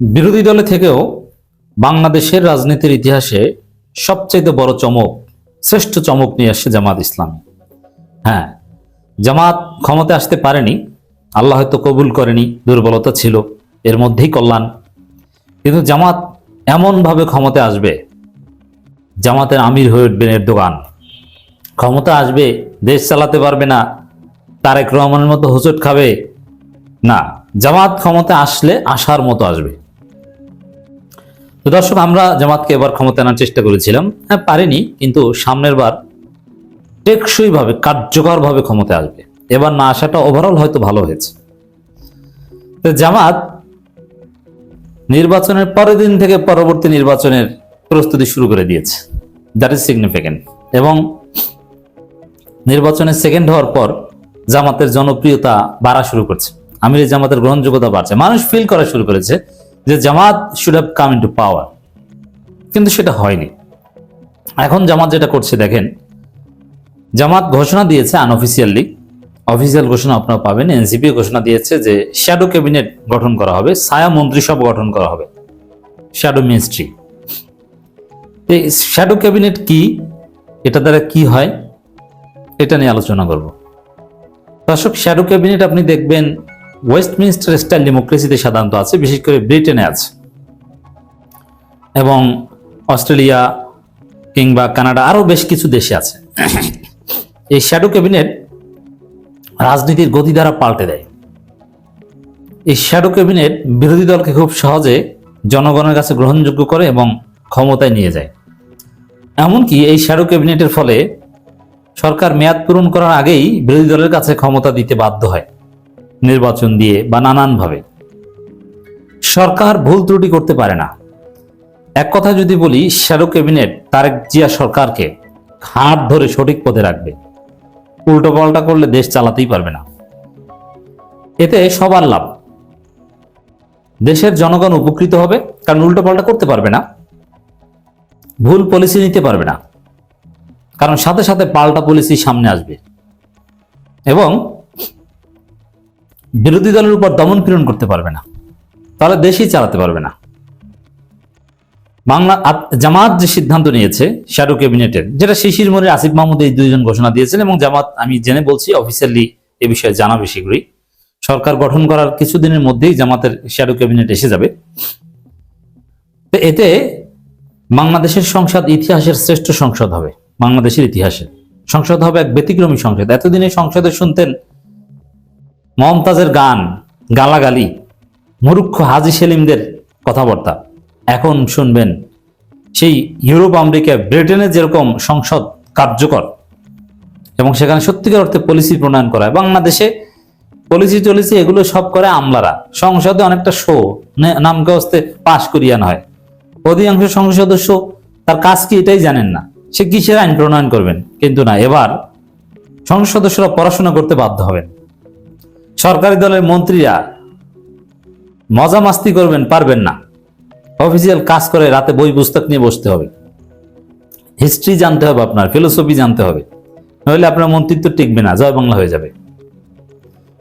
বিরোধী দলে থেকেও বাংলাদেশের রাজনীতির ইতিহাসে সবচেয়ে বড় চমক, শ্রেষ্ঠ চমক নিয়ে আসছে জামাত ইসলামী। হ্যাঁ জামাত ক্ষমতা আসতে পারেনি, আল্লাহ হয়তো কবুল করেনি, দুর্বলতা ছিল, এর মধ্যেই কল্যাণ। কিন্তু জামাত এমনভাবে ক্ষমতা আসবে, জামাতের আমির হয়ে উঠবেন এর দোকান ক্ষমতা আসবে, দেশ চালাতে পারবে না, তারেক রহমানের মতো হোঁচট খাবে। না, জামাত ক্ষমতা আসলে আসার মতো আসবে। তো দর্শক, আমরা জামাতকে এবার ক্ষমতা আনার চেষ্টা করেছিলাম। হ্যাঁ পারিনি, কিন্তু সামনের বার টেকসইভাবে, কার্যকরভাবে ক্ষমতা আসবে। এবার না আসাটা ওভারঅল হয়তো ভালো হয়েছে। তো জামাত নির্বাচনের পরের দিন থেকে পরবর্তী নির্বাচনের প্রস্তুতি শুরু করে দিয়েছে। দ্যাট ইজ সিগনিফিকেন্ট এবং নির্বাচনে সেকেন্ড হওয়ার পর জামাতের জনপ্রিয়তা বাড়া শুরু করছে। আমির জামাতের গ্রহণযোগ্যতা বাড়ছে। মানুষ ফিল করা শুরু করেছে যে Jamaat should have come into power কিন্তু সেটা হয়নি। এখন জামাত যেটা করছে, দেখেন, জামাত ঘোষণা দিয়েছে আনঅফিসিয়ালি অফিসিয়াল ঘোষণা আপনারা পাবেন। এনসিপি ঘোষণা দিয়েছে যে শ্যাডো ক্যাবিনেট গঠন করা হবে, ছায়া মন্ত্রিসভা গঠন করা হবে শ্যাডো মিনিস্ট্রি এই শ্যাডো ক্যাবিনেট কি? এটা দ্বারা কি হয়? এটা নিয়ে আলোচনা করব। দর্শক শ্যাডো ক্যাবিনেট আপনি দেখবেন ওয়েস্টমিনিস্টার স্টাইল ডেমোক্রেসিতে সাধারণত আছে, বিশেষ করে ব্রিটেনে আছে। এবং অস্ট্রেলিয়া কিংবা কানাডা আরও বেশ কিছু দেশে আছে। এই শ্যাডো ক্যাবিনেট রাজনীতির গতিধারা পাল্টে দেয়। এই শ্যাডো ক্যাবিনেট বিরোধী দলকে খুব সহজে জনগণের কাছে গ্রহণযোগ্য করে এবং ক্ষমতায় নিয়ে যায়। এমনকি এই শ্যাডো ক্যাবিনেটের ফলে সরকার মেয়াদ পূরণ করার আগেই বিরোধী দলের কাছে ক্ষমতা দিতে বাধ্য হয়। নির্বাচন দিয়ে বা নানানভাবে। সরকার ভুল ত্রুটি করতে পারে না। এক কথা যদি বলি, শ্যাডো ক্যাবিনেট তারেক জিয়া সরকারকে হাত ধরে সঠিক পথে রাখবে। উল্টো পাল্টা করলে দেশ চালাতেই পারবে না। এতে সবার লাভ। দেশের জনগণ উপকৃত হবে, কারণ উল্টো পাল্টা করতে পারবে না। ভুল পলিসি নিতে পারবে না। কারণ সাথে সাথে পাল্টা পলিসি সামনে আসবে। এবং বিরোধী দলের উপর দমন পীড়ন করতে পারবে না। তাহলে দেশই চালাতে পারবে না। বাংলা জামাত যে সিদ্ধান্ত নিয়েছে শ্যাডো ক্যাবিনেটের যেটা শিশির মোড়ে আসিফ মাহমুদ এই দুইজন ঘোষণা দিয়েছেন এবং জামাত, আমি জেনে বলছি অফিসিয়ালি এ বিষয়ে জানাবে শীঘ্রই। সরকার গঠন করার কিছুদিনের মধ্যেই জামাতের শ্যাডো ক্যাবিনেট এসে যাবে। তো এতে বাংলাদেশের সংসদ ইতিহাসের শ্রেষ্ঠ সংসদ হবে। বাংলাদেশের ইতিহাসে সংসদ হবে এক ব্যতিক্রমী সংসদ। এতদিনে সংসদে শুনতেন মমতাজের গান, গালাগালি মুরুক্ষ হাজি সেলিমদের কথাবার্তা। এখন শুনবেন, সেই ইউরোপ আমেরিকা ব্রিটেনে যেরকম সংসদ কার্যকর এবং সেখানে সত্যিকার অর্থে পলিসি প্রণয়ন করা হয়, বাংলাদেশে পলিসি টলিসি এগুলো সব করে আমলারা। সংসদে অনেকটা শো নামকে হস্তে পাশ করিয়ান হয় অধিকাংশ সংসদ সদস্য তার কাজ কি এটাই জানেন না। সে কিসের আইন প্রণয়ন করবেন? কিন্তু না, এবার সংসদ সদস্যরা পড়াশোনা করতে বাধ্য হবেন। সরকারি দলের মন্ত্রীরা মজা মাস্তি করবেন, পারবেন না। অফিসিয়াল কাজ করে রাতে বই পুস্তক নিয়ে বসতে হবে। হিস্ট্রি জানতে হবে আপনার, ফিলোসফি জানতে হবে। নইলে আপনার মন্ত্রিত্ব টিকবে না, জয় বাংলা হয়ে যাবে।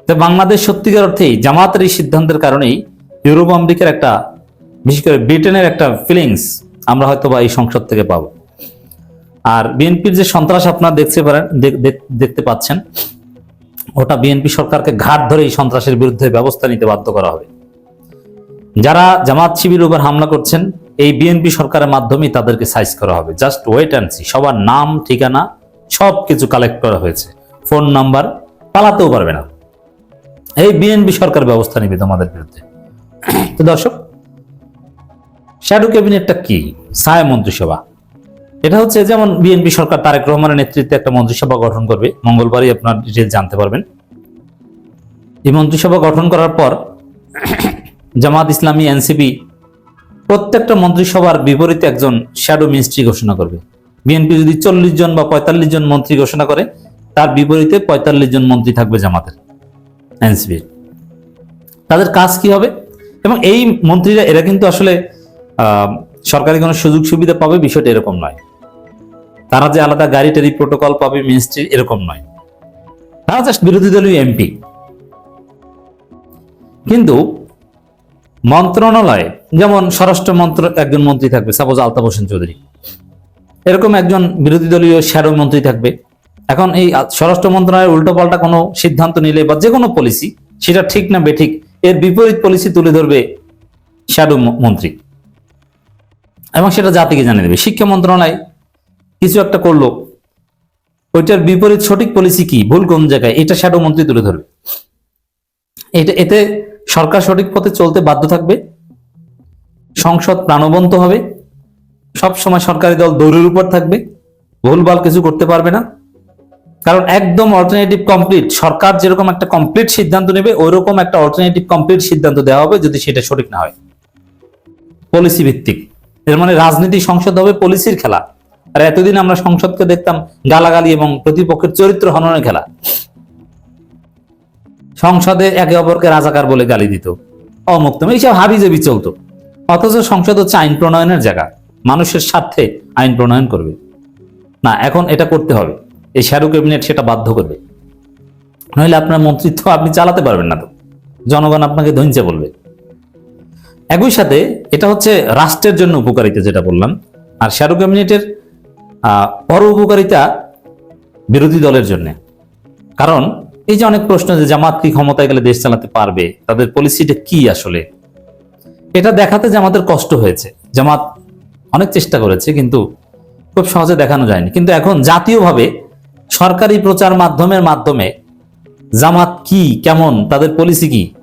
তো বাংলাদেশ সত্যিকার অর্থেই জামাতের এই সিদ্ধান্তের কারণেই ইউরোপ আমেরিকার একটা, বিশেষ করে ব্রিটেনের একটা ফিলিংস আমরা হয়তো বা এই সংসদ থেকে পাবো। আর বিএনপির যে সন্ত্রাস আপনারা দেখতে পারেন দেখ- দেখ- দেখতে পাচ্ছেন ওটা বিএনপি সরকারকে ঘাট ধরে এই সন্ত্রাসের বিরুদ্ধে ব্যবস্থা নিতে বাধ্য করা হবে। যারা জামাত শিবির উপর হামলা করছেন, এই বিএনপি সরকারের মাধ্যমেই তাদেরকে সাইজ করা হবে। Just wait and see. সবার নাম, ঠিকানা সব কিছু কালেক্ট করা হয়েছে। ফোন নাম্বার পালাতেও পারবে না। এই বিএনপি সরকার ব্যবস্থা নেবে তোমাদের বিরুদ্ধে। তো দর্শক শ্যাডো ক্যাবিনেটটা কি? ছায়া মন্ত্রিসভা। এটা হচ্ছে যেমন বিএনপি সরকার তারেক রহমানের নেতৃত্বে একটা মন্ত্রিসভা গঠন করবে। মঙ্গলবারই আপনার ডিটেল জানতে পারবেন। এই মন্ত্রিসভা গঠন করার পর জামাত ইসলামী, এনসিপি প্রত্যেকটা মন্ত্রিসভার বিপরীতে একজন শ্যাডো মিনিস্ট্রি ঘোষণা করবে। বিএনপি যদি চল্লিশ জন বা পঁয়তাল্লিশ জন মন্ত্রী ঘোষণা করে, তার বিপরীতে পঁয়তাল্লিশ জন মন্ত্রী থাকবে জামাতের এনসিপির তাদের কাজ কি হবে? এবং এই মন্ত্রীরা, এরা কিন্তু আসলে সরকারি কোনো সুযোগ সুবিধা পাবে বিষয়টা এরকম নয়। তারা যে আলাদা গাড়ি টাড়ি প্রোটোকল পাবে মিনিস্ট্রি এরকম নয়। তারা জাস্ট বিরোধী দলীয় এমপি কিন্তু মন্ত্রণালয়ে, যেমন স্বরাষ্ট্র মন্ত্র, একজন মন্ত্রী থাকবে সাপোজ আলতাফ হোসেন চৌধুরী। এরকম একজন বিরোধী দলীয় শ্যাডো মন্ত্রী থাকবে। এখন এই স্বরাষ্ট্র মন্ত্রণালয়ের উল্টো পাল্টা কোনো সিদ্ধান্ত নিলে বা যে কোনো পলিসি সেটা ঠিক না বেঠিক, এর বিপরীত পলিসি তুলে ধরবে শ্যাডো মন্ত্রী। এবং সেটা জাতিকে জানিয়ে দেবে। শিক্ষা মন্ত্রণালয় কিছু একটা করল। ওইটার বিপরীত সঠিক পলিসি কি? ভুল কোন জায়গায়? এটা শ্যাডো মন্ত্রী তুলে ধরবে। এটা, এতে সরকার সঠিক পথে চলতে বাধ্য থাকবে। সংসদ প্রাণবন্ত হবে। সব সময় সরকারি দল দৌড়ের উপর থাকবে। ভুলভাল কিছু করতে পারবে না। কারণ একদম অল্টারনেটিভ কমপ্লিট সরকার যেরকম একটা কমপ্লিট সিদ্ধান্ত নেবে ওইরকম একটা অল্টারনেটিভ কমপ্লিট সিদ্ধান্ত দেওয়া হবে যদি সেটা সঠিক না হয়। পলিসি ভিত্তিক। এর মানে রাজনীতি সংসদ হবে পলিসির খেলা। আর এতদিন আমরা সংসদকে দেখতাম গালাগালি এবং প্রতিপক্ষের চরিত্র হননের খেলা। সংসদে একে অপরকে রাজাকার বলে গালি দিত। অমুক্ত এইসব হাবিজাবি চলতো। অথচ সংসদ হচ্ছে আইন প্রণয়নের জায়গা। মানুষের স্বার্থে আইন প্রণয়ন করবে। না, এখন এটা করতে হবে। এই শ্যাডো ক্যাবিনেট সেটা বাধ্য করবে। নইলে আপনার মন্ত্রিত্ব আপনি চালাতে পারবেন না তো। জনগণ আপনাকে ধৈর্য বলবে। একই সাথে এটা হচ্ছে রাষ্ট্রের জন্য উপকারিতা যেটা বললাম। আর শ্যাডো ক্যাবিনেটের আহ, পর উপকারিতা বিরোধী দলের জন্য। কারণ এই যে অনেক প্রশ্ন যে জামাত কি ক্ষমতায় গেলে দেশ চালাতে পারবে তাদের পলিসিটা কি আসলে? এটা দেখাতে জামাতের কষ্ট হয়েছে। জামাত অনেক চেষ্টা করেছে কিন্তু খুব সহজে দেখানো যায়নি। কিন্তু এখন জাতীয়ভাবে সরকারি প্রচার মাধ্যমের মাধ্যমে জামাত কি কেমন তাদের পলিসি কি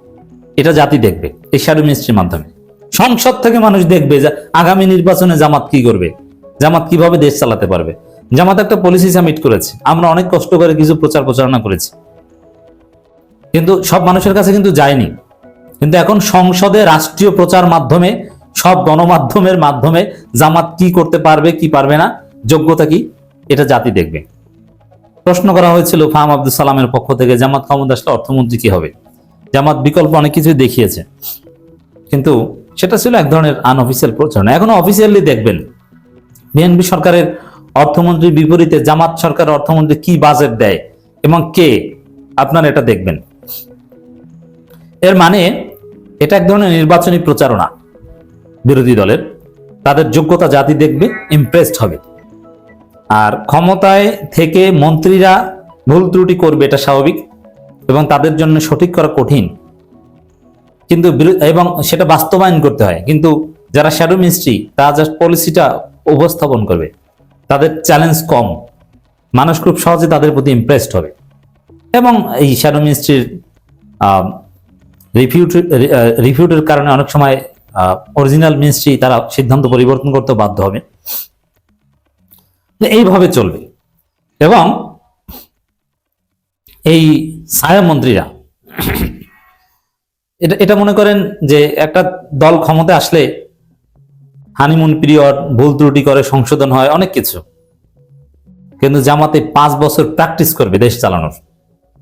এটা জাতি দেখবে এই শ্যাডো মিনিস্ট্রির মাধ্যমে। সংসদ থেকে মানুষ দেখবে যে আগামী নির্বাচনে জামাত কি করবে। জামাত কীভাবে দেশ চালাতে পারবে? জামাত একটা পলিসি সামিট করেছে। আমরা অনেক কষ্ট করে কিছু প্রচার প্রচারণা করেছি। কিন্তু সব মানুষের কাছে কিন্তু যায়নি। কিন্তু এখন সংসদে রাষ্ট্রীয় প্রচার মাধ্যমে, সব গণমাধ্যমের মাধ্যমে জামাত কি করতে পারবে, কি পারবে না, যোগ্যতা কি, এটা জাতি দেখবে। প্রশ্ন করা হয়েছিল, ফাহাম আব্দুল সালামের পক্ষ থেকে জামাত ক্ষমতা অর্থমন্ত্রী কি হবে? জামাত বিকল্প অনেক কিছুই দেখিয়েছে। কিন্তু সেটা ছিল এক ধরনের আনঅফিসিয়াল প্রচারণা। এখন অফিসিয়ালি দেখবেন। বিএনপি সরকারের অর্থমন্ত্রীর বিপরীতে জামাত সরকার অর্থমন্ত্রী কি বাজেট দেয় এবং কে? আপনারা এটা দেখবেন। এর মানে এটা এক ধরনের নির্বাচনী প্রচারণা বিরোধী দলের। তাদের যোগ্যতা জাতি দেখবে ইমপ্রেসড হবে। আর ক্ষমতায় থেকে মন্ত্রীরা ভুল ত্রুটি করবে, এটা স্বাভাবিক, এবং তাদের জন্য সঠিক করা কঠিন। কিন্তু এবং সেটা বাস্তবায়ন করতে হয়। কিন্তু যারা শ্যাডো মিনিস্ট্রি তারা জাস্ট পলিসিটা উপস্থাপন করবে। তাদের চ্যালেঞ্জ কম। মানুষ খুব সহজে তাদের প্রতি ইমপ্রেসড হবে। এবং এই শ্যাডো মিনিস্ট্রির রিফিউট রিফিউটের কারণে অনেক সময় অরিজিনাল মিনিস্ট্রি তারা সিদ্ধান্ত পরিবর্তন করতে বাধ্য হবে। এইভাবে চলবে। এবং এই ছায়া মন্ত্রীরা, এটা এটা মনে করেন যে একটা দল ক্ষমতা আসলে হানিমুন পিরিয়ড, ভুল ত্রুটি করে সংশোধন হয়, অনেক কিছু। কিন্তু জামাতে পাঁচ বছর প্র্যাকটিস করবে দেশ চালানোর।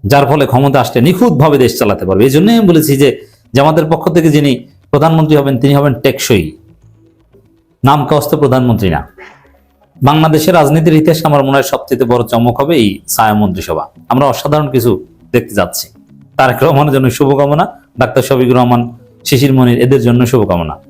যার ফলে ক্ষমতা আসলে নিখুঁতভাবে দেশ চালাতে পারবে। এই জন্যই আমি বলেছি যে, জামাতের পক্ষ থেকে যিনি প্রধানমন্ত্রী হবেন, তিনি হবেন টেকসই। নাম কাস্ত প্রধানমন্ত্রী না। বাংলাদেশের রাজনীতির ইতিহাসে আমার মনে হয় সবচেয়ে বড় চমক হবে এই ছায়া মন্ত্রিসভা। আমরা অসাধারণ কিছু দেখতে যাচ্ছি। তারেক রহমানের জন্য শুভকামনা, ডাক্তার শফিকুর রহমান, শিশির মনির, এদের জন্য শুভকামনা।